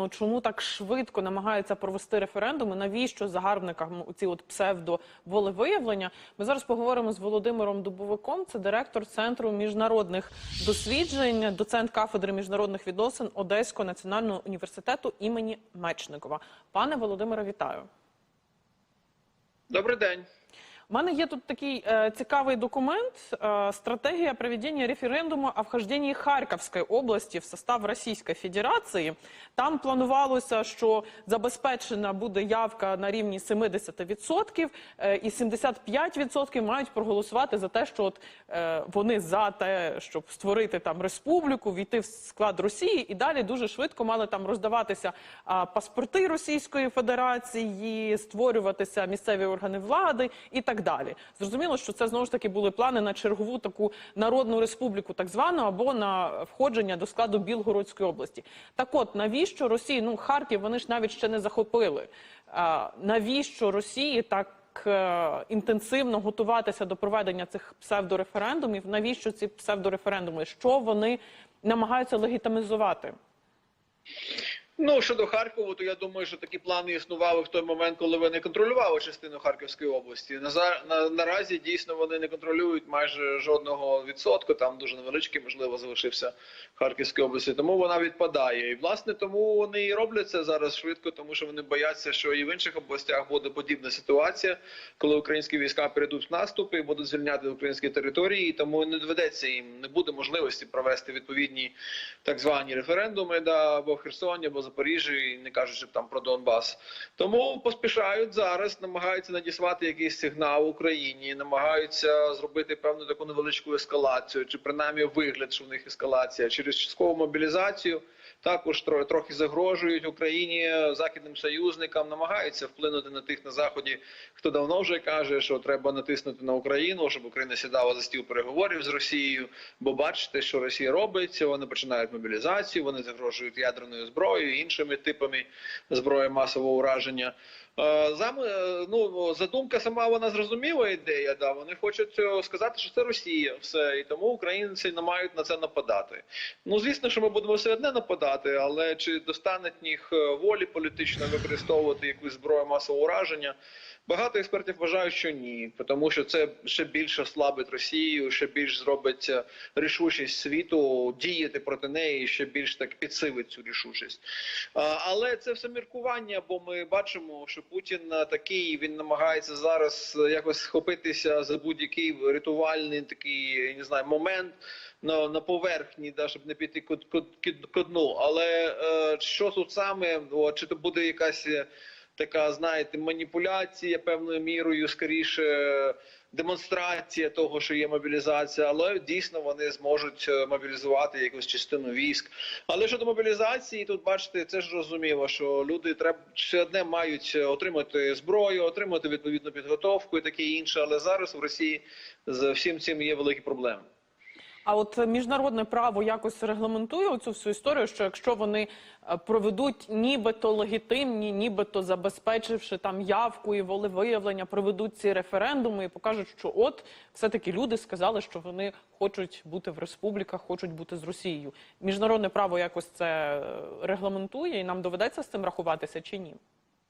Ну, Чому так швидко намагаються провести референдуми? Навіщо загарбникам ці от псевдо-волевиявлення? Ми зараз поговоримо з Володимиром Дубовиком. Це директор центру міжнародних досліджень, доцент кафедри міжнародних відносин Одеського національного університету імені Мечникова. Пане Володимире, вітаю. Добрий день. У мене є тут такий е, цікавий документ е, «Стратегия проведения референдуму о вхождении Харківської області в состав Російської Федерації». Там планувалося, що забезпечена буде явка на рівні 70%, е, і 75% мають проголосувати за те, що от, е, вони за те, щоб створити там республіку, війти в склад Росії, і далі дуже швидко мали там роздаватися а, паспорти Російської Федерації, створюватися місцеві органи влади і так далі. Зрозуміло, що це знову ж таки були плани на чергову таку народну республіку, так звану, або на входження до складу Білгородської області. Так от навіщо Росії? Ну Харків вони ж навіть ще не захопили. А, навіщо Росії так? е, Інтенсивно готуватися до проведення цих псевдореферендумів. Навіщо ці псевдореферендуми? Що вони намагаються легітимізувати? Ну щодо Харкову, то я думаю, що такі плани існували в той момент, коли вони контролювали частину Харківської області. На, на наразі дійсно вони не контролюють майже жодного відсотку. Там дуже невеличкий, можливо, залишився в Харківській області. Тому вона відпадає. І власне тому вони і роблять це зараз швидко, тому що вони бояться, що і в інших областях буде подібна ситуація, коли українські війська перейдуть в наступ і будуть звільняти українські території. І тому не доведеться їм, не буде можливості провести відповідні так звані референдуми да, або в Херсоні, або Запоріжжі, і не кажучи там про Донбас. Тому поспішають зараз, намагаються надіслати якийсь сигнал Україні, намагаються зробити певну таку невеличку ескалацію, чи принаймні вигляд, що в них ескалація через часткову мобілізацію. Також тро- трохи загрожують Україні західним союзникам, намагаються вплинути на тих на заході, хто давно вже каже, що треба натиснути на Україну, щоб Україна сідала за стіл переговорів з Росією. Бо бачите, що Росія робить. Вони починають мобілізацію, вони загрожують ядерною зброєю, іншими типами зброї масового ураження. Е, Зам, е, ну, задумка сама вона зрозуміла ідея. Да, вони хочуть е, сказати, що це Росія, все, і тому українці не мають на це нападати. Ну звісно, що ми будемо все одне нападати, але чи достане їх волі політично використовувати якусь зброю масового ураження? Багато експертів вважають, що ні, тому що це ще більше слабить Росію, ще більш зробить е, рішучість світу діяти проти неї, ще більш так підсилить цю рішучість. Але це все міркування, бо ми бачимо, що Путін е, такий він намагається зараз е, якось схопитися за будь-який ритуальний такий не знаю момент. На, на поверхні, да, щоб не піти ко, ко, ко- ко дну. Але що тут саме, чи то буде якась така, знаєте, маніпуляція певною мірою, скоріше демонстрація того, що є мобілізація, але дійсно вони зможуть е, мобілізувати якусь частину військ. Але щодо мобілізації, тут бачите, це ж зрозуміло, що люди треба все одне мають е, отримати зброю, отримати відповідну підготовку і таке інше. Але зараз в Росії з всім цим є великі проблеми. А от міжнародне право якось регламентує цю всю історію, що якщо вони е, проведуть нібито легітимні, нібито забезпечивши там явку і волевиявлення, проведуть ці референдуми і покажуть, що от все-таки люди сказали, що вони хочуть бути в республіках, хочуть бути з Росією. Міжнародне право якось це е, регламентує, і нам доведеться з цим рахуватися чи ні?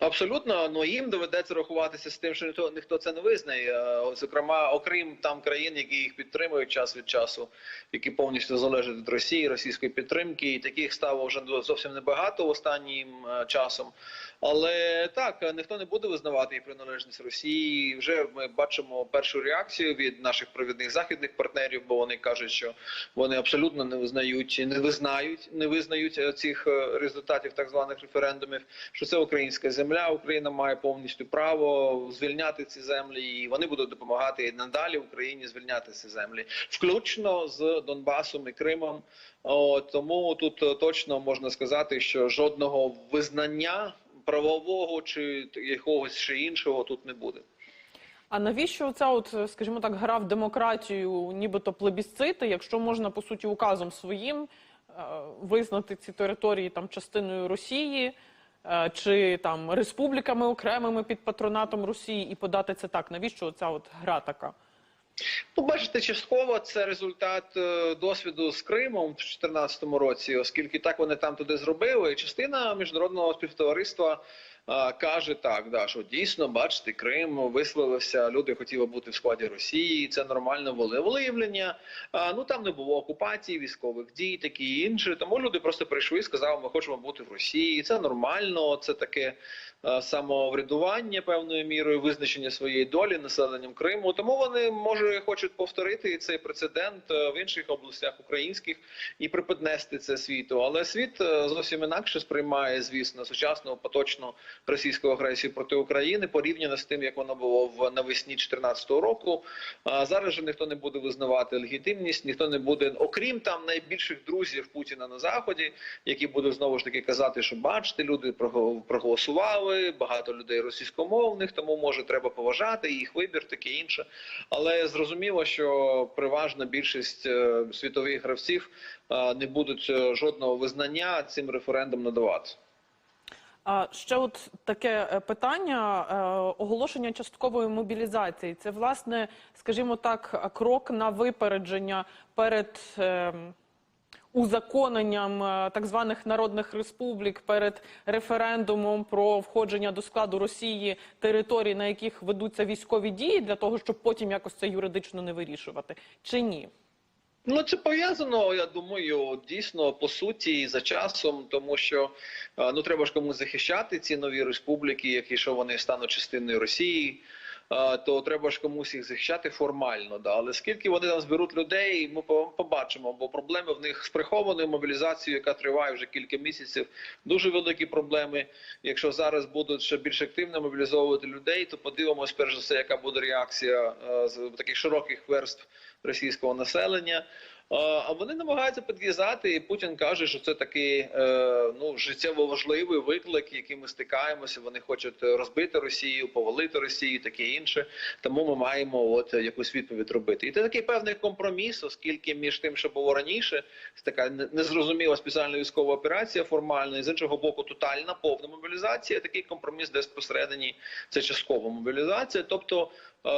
Абсолютно, ну їм доведеться рахуватися з тим, що ніхто ніхто це не визнає. Е, Зокрема, окрім там країн, які їх підтримують час від часу, які повністю залежать від Росії, російської підтримки, і таких стало вже зовсім небагато останнім е, часом. Але так ніхто не буде визнавати їх приналежність Росії. Вже ми бачимо першу реакцію від наших провідних західних партнерів, бо вони кажуть, що вони абсолютно не визнають, не визнають, не визнають е, цих е, результатів так званих референдумів. Що це українська земля? Україна має повністю право звільняти ці землі, і вони будуть допомагати надалі Україні звільняти ці землі, включно з Донбасом і Кримом. О, тому тут е, точно можна сказати, що жодного визнання правового чи якогось ще іншого тут не буде. А навіщо ця, от, скажімо так, гра в демократію, нібито плебісцити, якщо можна по суті указом своїм е, визнати ці території там частиною Росії е, чи там республіками окремими під патронатом Росії і подати це так? Навіщо ця от гра така? Ну, бачите, частково це результат е, досвіду з Кримом в 2014 році, оскільки так вони там туди зробили. І частина міжнародного співтовариства е, каже так, да, що дійсно, бачите, Крим висловився, люди хотіли бути в складі Росії, це нормальне волевиявлення. А, ну там не було окупації, військових дій, такі інше. Тому люди просто прийшли і сказали, ми хочемо бути в Росії. Це нормально, це таке е, самоврядування певною мірою, визначення своєї долі населенням Криму. Тому вони може хочуть повторити цей прецедент е, в інших областях українських і приподнести це світу. Але світ е, зовсім інакше сприймає, звісно, сучасну поточну російську агресію проти України порівняно з тим, як воно було в навесні 2014 року. Зараз же ніхто не буде визнавати легітимність, ніхто не буде, окрім там найбільших друзів Путіна на заході, які будуть знову ж таки казати, що бачите, люди прого- проголосували, багато людей російськомовних, тому може треба поважати їх вибір, таке інше. Але зрозуміло, що переважна більшість е, світових гравців е, не будуть е, жодного визнання цим референдум надавати. А ще от таке питання оголошення часткової мобілізації. Це власне, скажімо так, крок на випередження перед ем, узаконенням е, так званих народних республік, перед референдумом про входження до складу Росії територій, на яких ведуться військові дії, для того, щоб потім якось це юридично не вирішувати, чи ні? Ну, це пов'язано, я думаю, дійсно по суті і за часом, тому що е, ну треба ж комусь захищати ці нові республіки, якщо вони стануть частиною Росії. То треба ж комусь їх захищати формально, да. Але скільки вони там зберуть людей, ми побачимо. Бо проблеми в них з прихованою мобілізацією, яка триває вже кілька місяців. Дуже великі проблеми. Якщо зараз будуть ще більш активно мобілізовувати людей, то подивимось перш за все, яка буде реакція е, з таких широких верств російського населення. А, вони намагаються підв'язати, і Путін каже, що це такий е, ну життєво важливий виклик, яким ми стикаємося. Вони хочуть розбити Росію, повалити Росію, таке інше. Тому ми маємо от якусь відповідь робити. І це такий певний компроміс, оскільки між тим, що було раніше, така не- незрозуміла спеціальна військова операція формальна, і з іншого боку, тотальна повна мобілізація. Такий компроміс, десь посередині це часткова мобілізація. Тобто,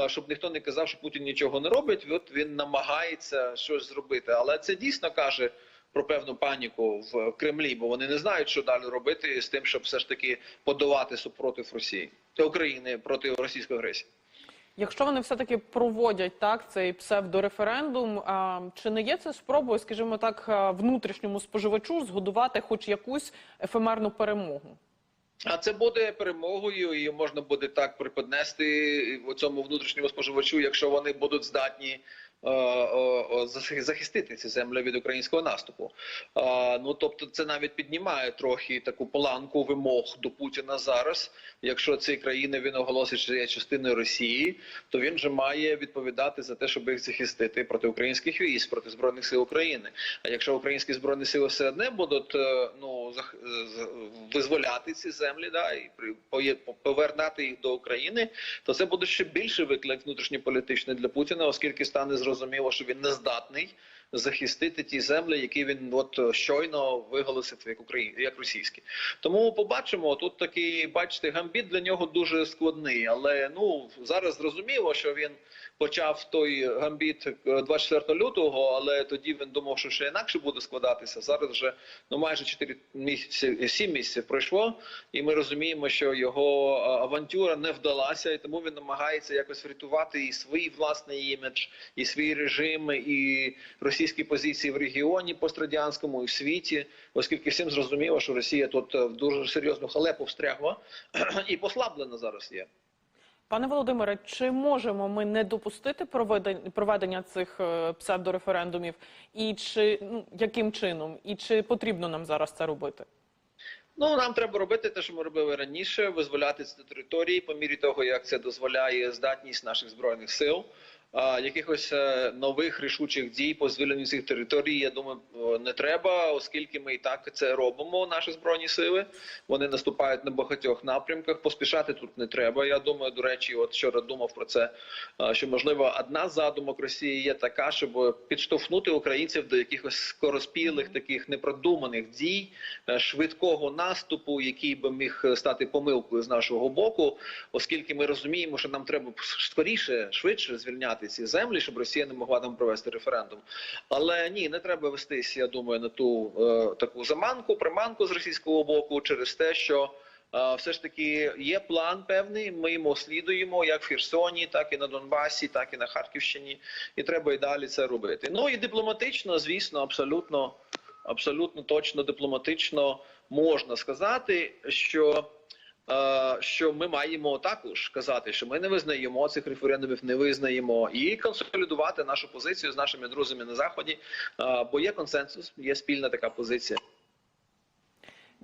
щоб ніхто не казав, що Путін нічого не робить, от він намагається щось зробити. Але це дійсно каже про певну паніку в Кремлі, бо вони не знають, що далі робити з тим, щоб все ж таки подолати супротив Росії та України проти російської агресії. Якщо вони все-таки проводять так цей псевдореферендум, а, чи не є це спробою, скажімо так, внутрішньому споживачу згодувати хоч якусь ефемерну перемогу? А це буде перемогою, і можна буде так приподнести цьому внутрішньому споживачу, якщо вони будуть здатні захистити ці землі від українського наступу. Ну тобто, це навіть піднімає трохи таку планку вимог до Путіна зараз. Якщо ці країни він оголосить, що є частиною Росії, то він же має відповідати за те, щоб їх захистити проти українських військ, проти збройних сил України. А якщо українські збройні сили все одне будуть е, ну визволяти ці землі, да і повернати їх до України, то це буде ще більший виклик внутрішньополітичний для Путіна, оскільки стане зрозуміло, що він не здатний захистити ті землі, які він от щойно виголосив як Україн, як російські. Тому побачимо тут такий, бачите, гамбіт для нього дуже складний, але ну зараз зрозуміло, що він почав той гамбіт е, 24 лютого, але тоді він думав, що ще інакше буде складатися. Зараз вже ну майже 4 місяці, 7 місяців пройшло, і ми розуміємо, що його е, авантюра не вдалася, і тому він намагається якось врятувати і свій власний імідж, і свій режим, і російські позиції в регіоні пострадянському і в світі, оскільки всім зрозуміло, що Росія тут е, в дуже серйозну халепу встрягла і послаблена зараз є. Пане Володимире, чи можемо ми не допустити проведення, цих е, псевдореферендумів, і чи ну яким чином, і чи потрібно нам зараз це робити? Ну нам треба робити те, що ми робили раніше, визволяти ці території по мірі того, як це дозволяє здатність наших збройних сил. Якихось е, нових рішучих дій по звільненню цих територій, я думаю, е, не треба, оскільки ми і так це робимо. Наші збройні сили вони наступають на багатьох напрямках. Поспішати тут не треба. Я думаю, до речі, от вчора думав про це. е, Що можливо одна задумок Росії є така, щоб підштовхнути українців до якихось скороспілих, таких непродуманих дій, швидкого наступу, який би міг стати помилкою з нашого боку, оскільки ми розуміємо, що нам треба скоріше, швидше звільняти звільняти ці землі, щоб Росія не могла там провести референдум. Але ні, не треба вестись, я думаю, на ту е, таку заманку, приманку з російського боку через те, що. е, Все ж таки є план певний. Ми йому слідуємо як в Херсоні, так і на Донбасі, так і на Харківщині, і треба і далі це робити. Ну і дипломатично, звісно, абсолютно, абсолютно точно дипломатично можна сказати, що. Е, Що ми маємо також казати, що ми не визнаємо цих референдумів, не визнаємо і консолідувати нашу позицію з нашими друзями на заході, е, бо є консенсус, є спільна така позиція.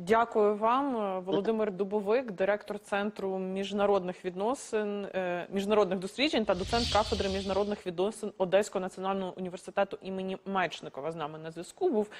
Дякую вам, Е, Володимир Дубовик, директор центру міжнародних відносин, міжнародних досліджень та доцент кафедри міжнародних відносин Одеського національного університету імені Мечникова. З нами на зв'язку був